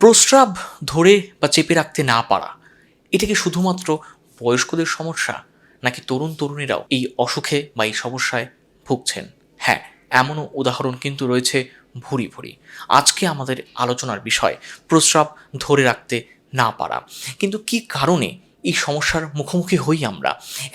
প্রস্রাব ধরে বা চেপে রাখতে না পারা, এটা কি শুধুমাত্র বয়স্কদের সমস্যা, নাকি তরুণ তরুণীরাও এই অসুখে বা এই সমস্যায় ভুগছেন? হ্যাঁ এমনও উদাহরণ কিন্তু রয়েছে ভুরি ভুরি। আজকে আমাদের আলোচনার বিষয়, প্রস্রাব ধরে রাখতে না পারা। কিন্তু কি কারণে এই সমস্যার মুখোমুখি হই আমরা।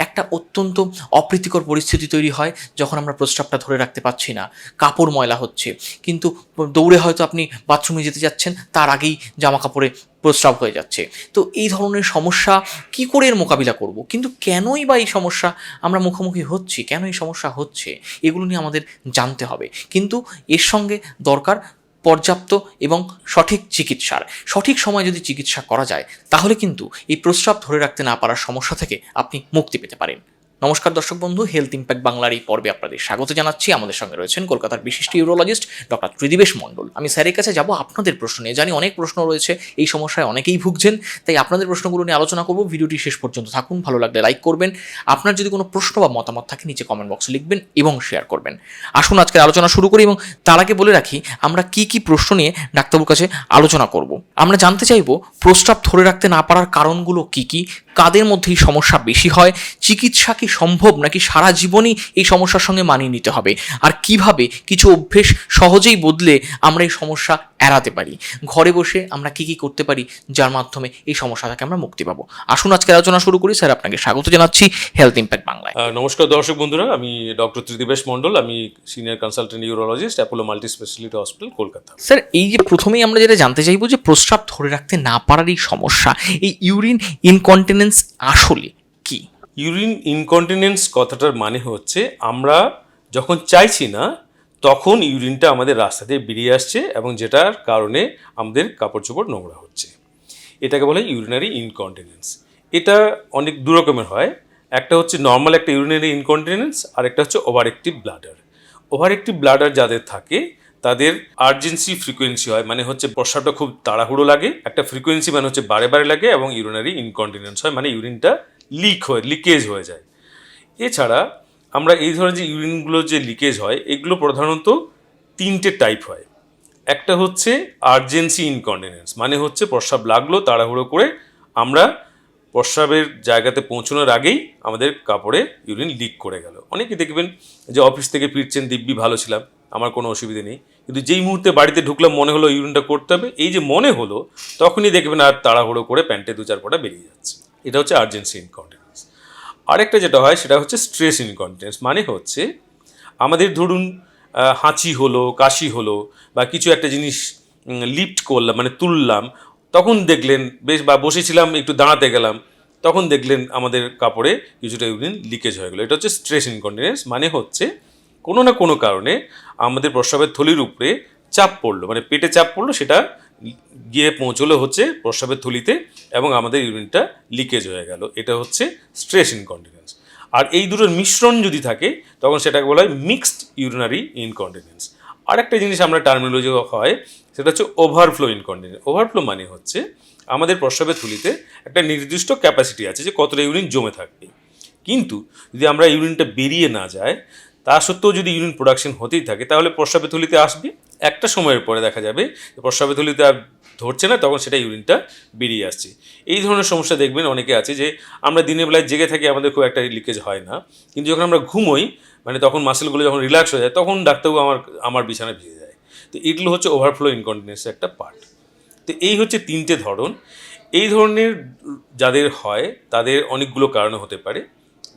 একটা অত্যন্ত অপ্রীতিকর পরিস্থিতি তৈরি হয় যখন আমরা প্রস্রাবটা ধরে রাখতে পারছি না, কাপড় ময়লা হচ্ছে। কিন্তু দৌড়ে হয়তো আপনি বাথরুমে যেতে যাচ্ছেন, তার আগেই জামা কাপড়ে প্রস্রাব হয়ে যাচ্ছে। তো এই ধরনের সমস্যা কি করে এর মোকাবিলা করব? কিন্তু কেনই বা এই সমস্যা আমরা মুখোমুখি হচ্ছি? কেন এই সমস্যা হচ্ছে? এগুলো নিয়ে আমাদের জানতে হবে। কিন্তু এর সঙ্গে দরকার পর্যাপ্ত এবং সঠিক চিকিৎসার। সঠিক সময় যদি চিকিৎসা করা যায়, তাহলে কিন্তু এই প্রস্রাব ধরে রাখতে না পারার সমস্যা থেকে আপনি মুক্তি পেতে পারেন। নমস্কার দর্শক বন্ধু হেলথ ইম্প্যাক্ট বাংলার এই পর্বে আপনাদের স্বাগত জানাচ্ছি। আমাদের সঙ্গে রয়েছেন কলকাতার বিশিষ্ট ইউরোলজিস্ট ডক্টর ত্রিদিবেশ মণ্ডল। আমি স্যারের কাছে যাব আপনাদের প্রশ্ন নিয়ে। জানি অনেক প্রশ্ন রয়েছে, এই সমস্যায় অনেকেই ভুগছেন, তাই আপনাদের প্রশ্নগুলো নিয়ে আলোচনা করব। ভিডিওটি শেষ পর্যন্ত থাকুন, ভালো লাগলে লাইক করবেন। আপনার যদি কোনো প্রশ্ন বা মতামত থাকে, নিচে কমেন্ট বক্সে লিখবেন এবং শেয়ার করবেন। আসুন, আজকের আলোচনা শুরু করি এবং তার আগে বলে রাখি, আমরা কি কি প্রশ্ন নিয়ে ডাক্তারবাবুর কাছে আলোচনা করব। আমরা জানতে চাইব, প্রস্রাব ধরে রাখতে না পারার কারণগুলো কি কি কাদের মধ্যে এই সমস্যা বেশি হয়? চিকিৎসা কি সম্ভব নাকি সারা জীবনই এই সমস্যার সঙ্গে মানিয়ে নিতে হবে? আর কীভাবে কিছু অভ্যেস সহজেই বদলে আমরা এই সমস্যা এড়াতে পারি? ঘরে বসে আমরা কি কি করতে পারি যার মাধ্যমে এই সমস্যা থেকে আমরা মুক্তি পাবো? আসুন আজকে আলোচনা শুরু করি। স্যার আপনাকে স্বাগত জানাচ্ছি হেলথ ইম্প্যাক্ট বাংলায়। নমস্কার দর্শক বন্ধুরা আমি ডক্টর ত্রিদিবেশ মন্ডল আমি senior consultant urologist Apollo multi speciality hospital Kolkata. Sir এই যে প্রথমেই আমরা যেটা জানতে চাইব যে প্রস্রাব ধরে রাখতে না পারার এই সমস্যা এই ইউরিন ইনকন্টিনেন্স আসলে কি? ইউরিন ইনকন্টিনেন্স কথাটার মানে হচ্ছে আমরা যখন চাইছি না, তখন ইউরিনটা আমাদের রাস্তা দিয়ে বেরিয়ে আসছে এবং যেটার কারণে আমাদের কাপড় চোপড় নোংরা হচ্ছে। এটাকে বলে ইউরিনারি ইনকন্টিনেন্স এটা অনেক দু রকমের হয়। একটা হচ্ছে নর্মাল একটা ইউরিনারি ইনকন্টিনেন্স আর একটা হচ্ছে over active bladder over active bladder যাদের থাকে তাদের আর্জেন্সি ফ্রিকোয়েন্সি হয় মানে হচ্ছে প্রস্রাবটা খুব তাড়াহুড়ো লাগে, একটা ফ্রিকোয়েন্সি মানে হচ্ছে বারে বারে লাগে এবং ইউরিনারি ইনকন্টিনেন্স হয় মানে ইউরিনটা লিক হয় লিকেজ হয়ে যায়। এছাড়া আমরা এই ধরনের যে ইউরিনগুলো যে লিকেজ হয়, এগুলো প্রধানত তিনটে টাইপ হয়। একটা হচ্ছে আর্জেন্সি ইনকন্টিনেন্স মানে হচ্ছে প্রস্রাব লাগল তাড়াহুড়ো করে, আমরা প্রস্রাবের জায়গাতে পৌঁছানোর আগেই আমাদের কাপড়ে ইউরিন লিক করে গেল। অনেকে দেখবেন যে অফিস থেকে ফিরছেন, দিব্যি, ভালো ছিলাম, আমার কোনো অসুবিধে নেই। কিন্তু যেই মুহূর্তে বাড়িতে ঢুকলাম, মনে হলো ইউরিনটা করতে হবে। এই যে মনে হলো, তখনই দেখবেন আর তাড়াহুড়ো করে প্যান্টে দু চার ফোঁটা বেরিয়ে যাচ্ছে। এটা হচ্ছে আর্জেন্সি ইনকন্টিনেন্স আরেকটা যেটা হয়, সেটা হচ্ছে স্ট্রেস ইনকন্টিনেন্স মানে হচ্ছে, আমাদের ধরুন হাঁচি হলো, কাশি হলো, বা কিছু একটা জিনিস লিফট করলাম মানে তুললাম, তখন দেখলেন, বেশ, বা বসেছিলাম, একটু দাঁড়াতে গেলাম, তখন দেখলেন আমাদের কাপড়ে কিছুটা ইউরিন লিকেজ হয়ে গেলো। এটা হচ্ছে স্ট্রেস ইনকন্টিনেন্স মানে হচ্ছে কোনো না কোনো কারণে আমাদের প্রস্রাবের থলির উপরে চাপ পড়ল। মানে পেটে চাপ পড়ল, সেটা গিয়ে পৌঁছলো হচ্ছে প্রস্রাবের থলিতে এবং আমাদের ইউরিনটা লিকেজ হয়ে গেল। এটা হচ্ছে স্ট্রেস ইনকন্টিনেন্স। আর এই দুটোর মিশ্রণ যদি থাকে, তখন সেটাকে বলা হয় মিক্সড ইউরিনারি ইনকন্টিনেন্স। আরেকটা জিনিস আমরা টার্মিনোলজি হয়, সেটা হচ্ছে ওভারফ্লো ইনকন্টিনেন্স। ওভারফ্লো মানে হচ্ছে আমাদের প্রস্রাবের থলিতে একটা নির্দিষ্ট ক্যাপাসিটি আছে যে কতটা ইউরিন জমে থাকবে। কিন্তু যদি আমরা ইউরিনটা বেরিয়ে না যায় তা সত্ত্বেও যদি ইউরিন প্রোডাকশন হতেই থাকে, তাহলে প্রস্রাবের থলিতে আসবে। একটা সময়ের পরে দেখা যাবে যে প্রস্রাবের থলিতে আর ধরছে না, তখন সেটা ইউরিনটা বেরিয়ে আসছে। এই ধরনের সমস্যা দেখবেন অনেকে আছে যে, আমরা দিনের বেলায় জেগে থাকি, আমাদের খুব একটা লিকেজ হয় না। কিন্তু যখন আমরা ঘুমোই মানে তখন মাসেলগুলো যখন রিল্যাক্স হয়ে যায়, তখন ডাক্তারবাবু আমার আমার বিছানায় ভিজে যায়। তো এগুলো হচ্ছে ওভারফ্লো ইনকন্টিনেন্সের একটা পার্ট তো এই হচ্ছে তিনটে ধরন। এই ধরনের যাদের হয়, তাদের অনেকগুলো কারণে হতে পারে।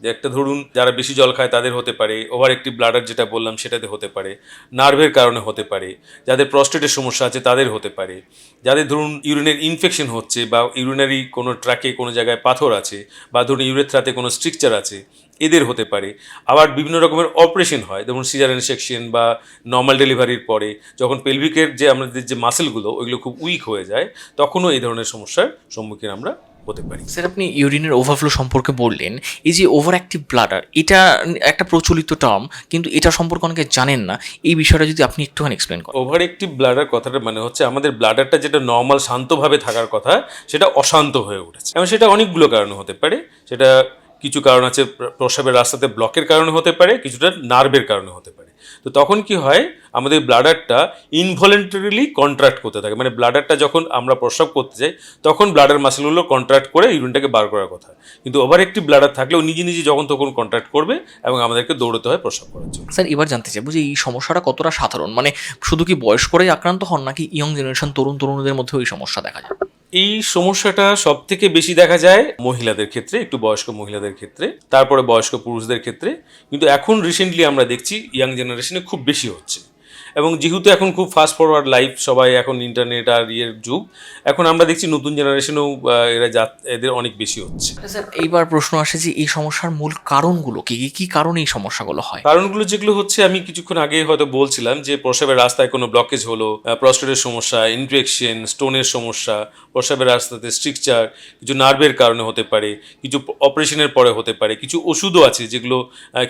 যে একটা ধরুন যারা বেশি জল খায় তাদের হতে পারে ওভার একটি ব্লাডার যেটা বললাম সেটাতে হতে পারে নার্ভের কারণে হতে পারে, যাদের প্রস্টেটের সমস্যা আছে তাদের হতে পারে, যাদের ধরুন ইউরিনের ইনফেকশন হচ্ছে বা ইউরিনারি কোনো ট্র্যাকে কোনো জায়গায় পাথর আছে বা ধরুন ইউরেথ্রাতে কোনো স্ট্রিকচার আছে, এদের হতে পারে। আবার বিভিন্ন রকমের অপারেশন হয়, যেমন সিজারেন সেকশন বা নর্মাল ডেলিভারির পরে, যখন পেলভিকের যে আমাদের যে মাসেলগুলো ওইগুলো খুব উইক হয়ে যায়, তখনও এই ধরনের সমস্যার সম্মুখীন আমরা হতে পারি। স্যার আপনি ইউরিনের ওভারফ্লো সম্পর্কে বললেন এই যে ওভার অ্যাক্টিভ ব্লাডার এটা একটা প্রচলিত টার্ম কিন্তু এটা সম্পর্কে অনেকে জানেন না। এই বিষয়টা যদি আপনি একটুখানি এক্সপ্লেন করেন। ওভার একটিভ ব্লাডার কথাটা মানে হচ্ছে আমাদের ব্লাডারটা যেটা নর্মাল শান্তভাবে থাকার কথা সেটা অশান্ত হয়ে উঠেছে। এবং সেটা অনেকগুলো কারণে হতে পারে। সেটা কিছু কারণ আছে প্র- প্রস্রাবের রাস্তাতে ব্লকের কারণে হতে পারে কিছুটা নার্ভের কারণে হতে পারে। তো তখন কি হয়? আমাদের ব্লাডারটা ইনভলেন্টারিলি কন্ট্রাক্ট করতে থাকে। মানে ব্লাডারটা যখন আমরা প্রস্রাব করতে যাই, তখন ব্লাডার মাসেলগুলো কন্ট্রাক্ট করে ইউরিনটাকে বার করার কথা। কিন্তু ওভার একটি ব্লাডার থাকলেও নিজে নিজে যখন তখন কন্ট্রাক্ট করবে এবং আমাদেরকে দৌড়তে হয় প্রস্রাব করার জন্য। স্যার, এবার জানতে চাইব যে এই সমস্যাটা কতটা সাধারণ? মানে শুধু কি বয়স্করাই আক্রান্ত হন, নাকি ইয়ং জেনারেশন তরুণ তরুণীদের মধ্যেও এই সমস্যা দেখা যায়? এই সমস্যাটা সব থেকে বেশি দেখা যায় মহিলাদের ক্ষেত্রে, একটু বয়স্ক মহিলাদের ক্ষেত্রে, তারপরে বয়স্ক পুরুষদের ক্ষেত্রে। কিন্তু এখন রিসেন্টলি আমরা দেখছি ইয়াং জেনারেশনে খুব বেশি হচ্ছে। এবং যেহেতু এখন খুব ফাস্ট ফরওয়ার্ড লাইফ সবাই এখন ইন্টারনেট আর ইয়ের যুগ এখন আমরা দেখছি নতুন জেনারেশনেও এরা যা এদের অনেক বেশি হচ্ছে। স্যার এইবার প্রশ্ন আসে যে এই সমস্যার মূল কারণগুলো কি? কি কারণে এই সমস্যাগুলো হয়? কারণগুলো যেগুলো হচ্ছে আমি কিছুক্ষণ আগে হয়তো বলছিলাম যে প্রস্রাবের রাস্তায় কোনো ব্লকেজ হলো প্রস্টেটের সমস্যা ইনফেকশন স্টোনের সমস্যা প্রস্রাবের রাস্তাতে স্ট্রিকচার কিছু নার্ভের কারণে হতে পারে কিছু অপারেশনের পরে হতে পারে কিছু ওষুধও আছে যেগুলো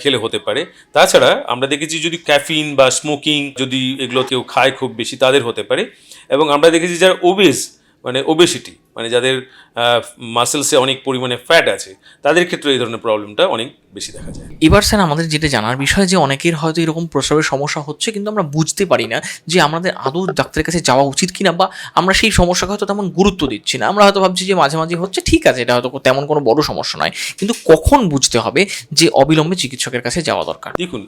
খেলে হতে পারে। তাছাড়া আমরা দেখেছি যদি ক্যাফিন বা স্মোকিং যদি এগুলো কেউ খায় খুব বেশি, তাদের হতে পারে। এবং আমরা দেখেছি যারা ওবেস মানে ওবেসিটি মানে যাদের মাসেলসে অনেক পরিমাণে ফ্যাট আছে তাদের ক্ষেত্রে এই ধরনের প্রবলেমটা অনেক বেশি দেখা যায়। এবার স্যার আমাদের যেটা জানার বিষয় যে অনেকের হয়তো এরকম প্রস্রাবের সমস্যা হচ্ছে কিন্তু আমরা বুঝতে পারি না যে আমাদের আদৌ ডাক্তারের কাছে যাওয়া উচিত কিনা বা আমরা সেই সমস্যাকে হয়তো তেমন গুরুত্ব দিচ্ছি না। আমরা হয়তো ভাবছি যে মাঝে মাঝে হচ্ছে ঠিক আছে এটা হয়তো তেমন কোনো বড় সমস্যা নয়। কিন্তু কখন বুঝতে হবে যে অবিলম্বে চিকিৎসকের কাছে যাওয়া দরকার? দেখুন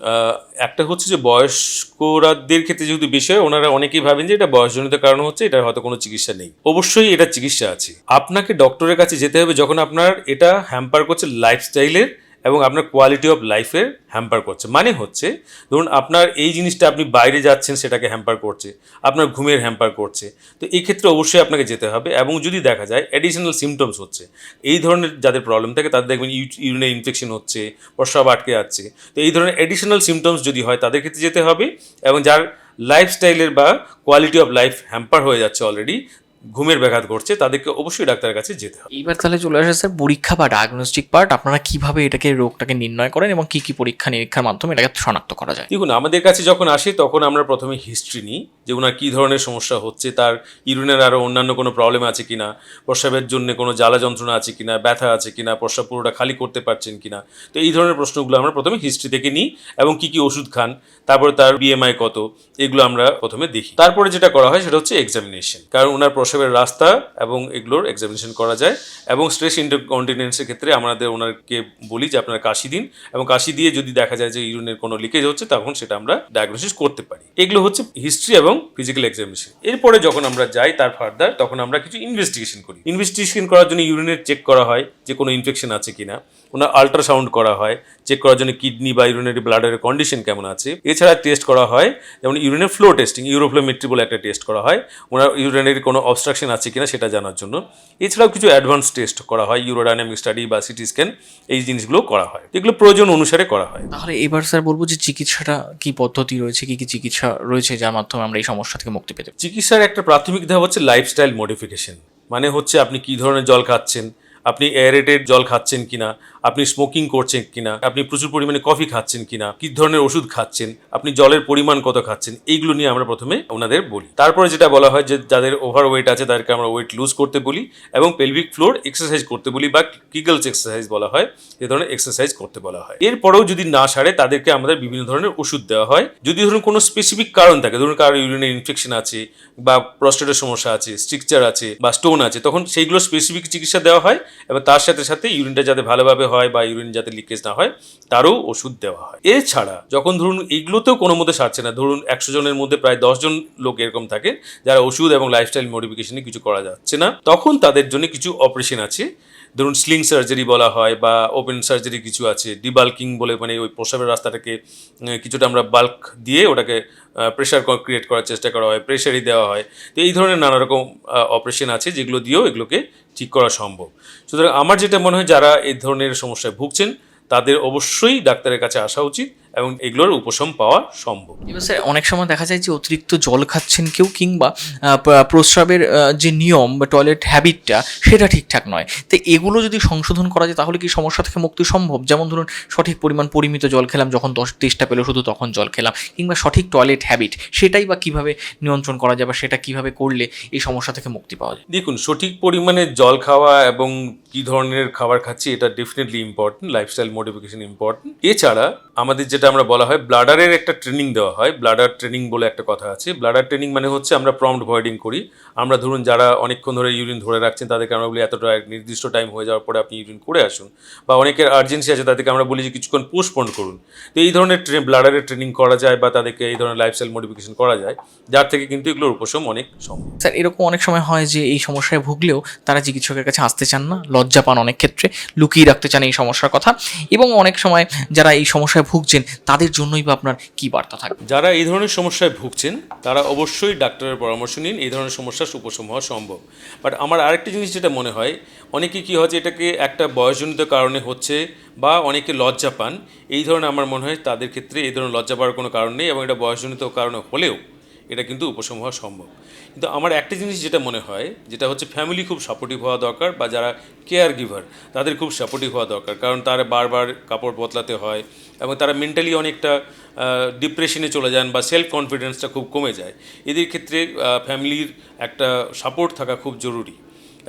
একটা হচ্ছে যে বয়স্করাদের ক্ষেত্রে যেহেতু বিষয় ওনারা অনেকেই ভাবেন যে এটা বয়সজনিত কারণ হচ্ছে এটা হয়তো কোনো চিকিৎসা নেই। অবশ্যই এটা চিকিৎসা আছে। আপনাকে ডক্টরের কাছে যেতে হবে যখন আপনার এটা হ্যাম্পার করছে লাইফস্টাইলের এবং আপনার কোয়ালিটি অফ লাইফের হ্যাম্পার করছে। মানে হচ্ছে, ধরুন আপনার এই জিনিসটা আপনি বাইরে যাচ্ছেন, সেটাকে হ্যাম্পার করছে। আপনার ঘুমের হ্যাম্পার করছে। তো এই ক্ষেত্রে অবশ্যই আপনাকে যেতে হবে এবং যদি দেখা যায় অ্যাডিশনাল সিমটমস হচ্ছে, এই ধরনের যাদের প্রবলেম থাকে, তাদের দেখবেন ইউরিনের ইনফেকশন হচ্ছে, প্রস্রাব আটকে যাচ্ছে। তো এই ধরনের অ্যাডিশনাল সিমটমস যদি হয়, তাদের ক্ষেত্রে যেতে হবে এবং যার লাইফস্টাইলের বা কোয়ালিটি অফ লাইফ হ্যাম্পার হয়ে যাচ্ছে অলরেডি ঘুমের ব্যাঘাত ঘটছে তাদেরকে অবশ্যই ডাক্তারের কাছে যেতে হবে। এইবার তাহলে চলে আসে স্যার পরীক্ষা বা ডায়াগনস্টিক পার্ট আপনারা কীভাবে এটাকে রোগটাকে নির্ণয় করেন এবং কি কি পরীক্ষা নিরীক্ষার মাধ্যমে এটাকে শনাক্ত করা যায়? দেখুন আমাদের কাছে যখন আসে তখন আমরা প্রথমে হিস্ট্রি নিই যে ওনার কী ধরনের সমস্যা হচ্ছে তার ইউরিনের আরও অন্যান্য কোনো প্রবলেম আছে কিনা প্রস্রাবের জন্য কোনো জ্বালা যন্ত্রণা আছে কিনা ব্যথা আছে কিনা প্রস্রাব পুরোটা খালি করতে পারছেন কিনা। তো এই ধরনের প্রশ্নগুলো আমরা প্রথমে হিস্ট্রি থেকে নিই এবং কি কি ওষুধ খান তারপরে তার বিএমআই কত এগুলো আমরা প্রথমে দেখি। তারপরে যেটা করা হয় সেটা হচ্ছে এক্সামিনেশন কারণ ওনার প্রস্রাবের রাস্তা এবং এগুলোর এক্সামিনেশন করা যায়। এবং স্ট্রেস ইন্টারকন্টিনেন্সের ক্ষেত্রে আমাদের ওনারকে বলি যে আপনারা কাশি দিন এবং কাশি দিয়ে যদি দেখা যায় যে ইউরিনের কোনো লিকেজ হচ্ছে, তখন সেটা আমরা ডায়াগনোসিস করতে পারি। এগুলো হচ্ছে হিস্ট্রি এবং ফিজিক্যাল এক্সামিনেশন এরপরে যখন আমরা যাই তার ফার্দার তখন আমরা কিছু ইনভেস্টিগেশন করি। ইনভেস্টিগেশন করার জন্য ইউরিনের চেক করা হয় যে কোনো ইনফেকশন আছে কিনা। ওনার আল্ট্রাসাউন্ড করা হয় চেক করার জন্য কিডনি বা ইউরিনারি ব্লাডারের কন্ডিশন কেমন আছে। এছাড়া টেস্ট করা হয়, যেমন ইউরিনের ফ্লো টেস্টিং ইউরোফ্লোমেট্রি বলে একটা টেস্ট করা হয়। ওনার ইউরিনারি কোনো অবস্ট্রাকশন আছে কিনা সেটা জানার জন্য। এছাড়াও কিছু অ্যাডভান্স টেস্ট করা হয় ইউরোডাইনামিক স্টাডি বা সিটি স্ক্যান এই জিনিসগুলো করা হয়। এগুলো প্রয়োজন অনুসারে করা হয়। তাহলে এবার স্যার বলব যে চিকিৎসাটা কি পদ্ধতি রয়েছে কি কি চিকিৎসা রয়েছে যার মাধ্যমে আমরা এই সমস্যা থেকে মুক্তি পেতে পারি? চিকিৎসার একটা প্রাথমিক ধাপ হচ্ছে লাইফস্টাইল মডিফিকেশন মানে হচ্ছে আপনি কি ধরনের জল খাচ্ছেন? আপনি এয়ারেটেড জল খাচ্ছেন কিনা? আপনি স্মোকিং করছেন কিনা, আপনি প্রচুর পরিমাণে কফি খাচ্ছেন কিনা, কি ধরনের ওষুধ খাচ্ছেন, আপনি জলের পরিমাণ কত খাচ্ছেন, এইগুলো নিয়ে আমরা প্রথমে ওনাদের বলি। তারপরে যেটা বলা হয় যে যাদের ওভার ওয়েট আছে তাদেরকে আমরা ওয়েট লুজ করতে বলি এবং পেলভিক ফ্লোর এক্সারসাইজ করতে বলি বা কিগলস এক্সারসাইজ বলা হয়, এ ধরনের এক্সারসাইজ করতে বলা হয়। এরপরেও যদি না সারে তাদেরকে আমাদের বিভিন্ন ধরনের ওষুধ দেওয়া হয়। যদি ধরুন কোনো স্পেসিফিক কারণ থাকে, ধরুন কারও ইউরিনের ইনফেকশন আছে বা প্রস্টেটের সমস্যা আছে স্ট্রিকচার আছে বা স্টোন আছে, তখন সেইগুলো স্পেসিফিক চিকিৎসা দেওয়া হয় এবং তার সাথে সাথে ইউরিনটা যাতে ভালোভাবে হয় বা ইউরিন যাতে লিকেজ না হয়, তারও ওষুধ দেওয়া হয়। এছাড়া যখন ধরুন এগুলোতেও কোনো মধ্যে সারছে না, ধরুন একশো জনের মধ্যে প্রায় দশজন লোক এরকম থাকে, যারা ওষুধ এবং লাইফস্টাইল মডিফিকেশনে কিছু করা যাচ্ছে না, তখন তাদের জন্য কিছু অপারেশন আছে। ধরুন স্লিং সার্জারি বলা হয় বা ওপেন সার্জারি কিছু আছে ডিবাল্কিং বলে মানে ওই প্রসাবের রাস্তাটাকে কিছুটা আমরা বাল্ক দিয়ে ওটাকে প্রেশার ক্রিয়েট করার চেষ্টা করা হয় প্রেশারই দেওয়া হয়। তো এই ধরনের নানা রকম অপারেশন আছে যেগুলো দিয়েও এগুলোকে ঠিক করা সম্ভব। সুতরাং আমার যেটা মনে হয়, যারা এই ধরনের সমস্যায় ভুগছেন, তাদের অবশ্যই ডাক্তারের কাছে আসা উচিত। এবং এগুলোর উপশম পাওয়া সম্ভব। এবার স্যার অনেক সময় দেখা যায় যে অতিরিক্ত জল খাচ্ছেন কেউ কিংবা প্রস্রাবের যে নিয়ম বা টয়লেট হ্যাবিটটা সেটা ঠিকঠাক নয়। তো এগুলো যদি সংশোধন করা যায় তাহলে কি সমস্যা থেকে মুক্তি সম্ভব? যেমন ধরুন সঠিক পরিমাণ পরিমিত জল খেলাম যখন দশ তেষ্টা পেল শুধু তখন জল খেলাম কিংবা সঠিক টয়লেট হ্যাবিট সেটাই বা কীভাবে নিয়ন্ত্রণ করা যায় বা সেটা কীভাবে করলে এই সমস্যা থেকে মুক্তি পাওয়া যায়? দেখুন সঠিক পরিমাণে জল খাওয়া এবং কি ধরনের খাবার খাচ্ছি এটা definitely important lifestyle modification important এছাড়া আমাদের যেটা আমরা বলা হয় ব্লাডারের একটা ট্রেনিং দেওয়া হয় ব্লাডার ট্রেনিং বলে একটা কথা আছে। ব্লাডার ট্রেনিং মানে হচ্ছে আমরা প্রম্পট ভয়েডিং করি। আমরা ধরুন যারা অনেকক্ষণ ধরে ইউরিন ধরে রাখছেন, তাদেরকে আমরা বলি এতটা নির্দিষ্ট টাইম হয়ে যাওয়ার পরে আপনি ইউরিন করে আসুন। বা অনেকের আর্জেন্সি আছে, তাদেরকে আমরা বলি যে কিছুক্ষণ পোস্টপোন করুন। তো এই ধরনের ট্রেন ব্লাডারের ট্রেনিং করা যায় বা তাদেরকে এই ধরনের লাইফস্টাইল মডিফিকেশন করা যায়, যার থেকে কিন্তু এগুলোর উপশম অনেক সম্ভব। স্যার, এরকম অনেক সময় হয় যে এই সমস্যায় ভুগলেও তারা চিকিৎসকের কাছে আসতে চান না, লজ্জা পান অনেক ক্ষেত্রে, লুকিয়ে রাখতে চান এই সমস্যার কথা। এবং অনেক সময় যারা এই সমস্যায় ভুগছেন, তাদের জন্যই বা আপনার কি বার্তা থাকবে? যারা এই ধরনের সমস্যায় ভুগছেন, তারা অবশ্যই ডাক্তারের পরামর্শ নিন, এই ধরনের সমস্যার উপশম হওয়া সম্ভব। বাট আমার আরেকটা জিনিস যেটা মনে হয়, অনেকে কী হয় যে এটাকে একটা বয়সজনিত কারণে হচ্ছে বা অনেকে লজ্জা পান, এই ধরনের আমার মনে হয় তাদের ক্ষেত্রে এই ধরনের লজ্জা পাওয়ার কোনো কারণ নেই এবং এটা বয়সজনিত কারণে হলেও এটা কিন্তু উপশম হওয়া সম্ভব। কিন্তু আমার একটা জিনিস যেটা মনে হয়, যেটা হচ্ছে ফ্যামিলি খুব সাপোর্টিভ হওয়া দরকার বা যারা কেয়ার গিভার তাদের খুব সাপোর্টিভ হওয়া দরকার। কারণ তারা বারবার কাপড় বদলাতে হয় এবং তারা মেন্টালি অনেকটা ডিপ্রেশনে চলে যান বা সেলফ কনফিডেন্সটা খুব কমে যায়। এদের ক্ষেত্রে ফ্যামিলির একটা সাপোর্ট থাকা খুব জরুরি।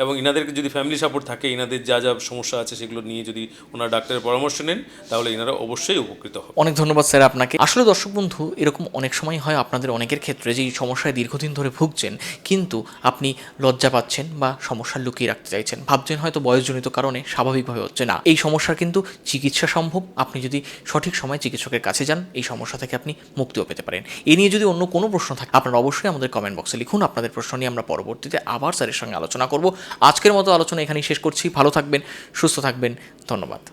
এবং ইনাদেরকে যদি ফ্যামিলি সাপোর্ট থাকে, ইনাদের যা যা সমস্যা আছে সেগুলো নিয়ে যদি ওনার ডাক্তারের পরামর্শ নেন, তাহলে ইনারা অবশ্যই উপকৃত হবে অনেক ধন্যবাদ স্যার আপনাকে। আসলে দর্শক বন্ধু, এরকম অনেক সময় হয় আপনাদের অনেকের ক্ষেত্রে যে সমস্যায় দীর্ঘদিন ধরে ভুগছেন, কিন্তু আপনি লজ্জা পাচ্ছেন বা সমস্যা লুকিয়ে রাখতে চাইছেন। ভাবছেন হয়তো বয়সজনিত কারণে স্বাভাবিকভাবে হচ্ছে না। এই সমস্যার কিন্তু চিকিৎসা সম্ভব। আপনি যদি সঠিক সময় চিকিৎসকের কাছে যান, এই সমস্যা থেকে আপনি মুক্তিও পেতে পারেন। এ নিয়ে যদি অন্য কোনো প্রশ্ন থাকে, আপনারা অবশ্যই আমাদের কমেন্ট বক্সে লিখুন। আপনাদের প্রশ্ন নিয়ে আমরা পরবর্তীতে আবার স্যারের সঙ্গে আলোচনা করব। আজকের মতো আলোচনা এখানেই শেষ করছি। ভালো থাকবেন সুস্থ থাকবেন। ধন্যবাদ।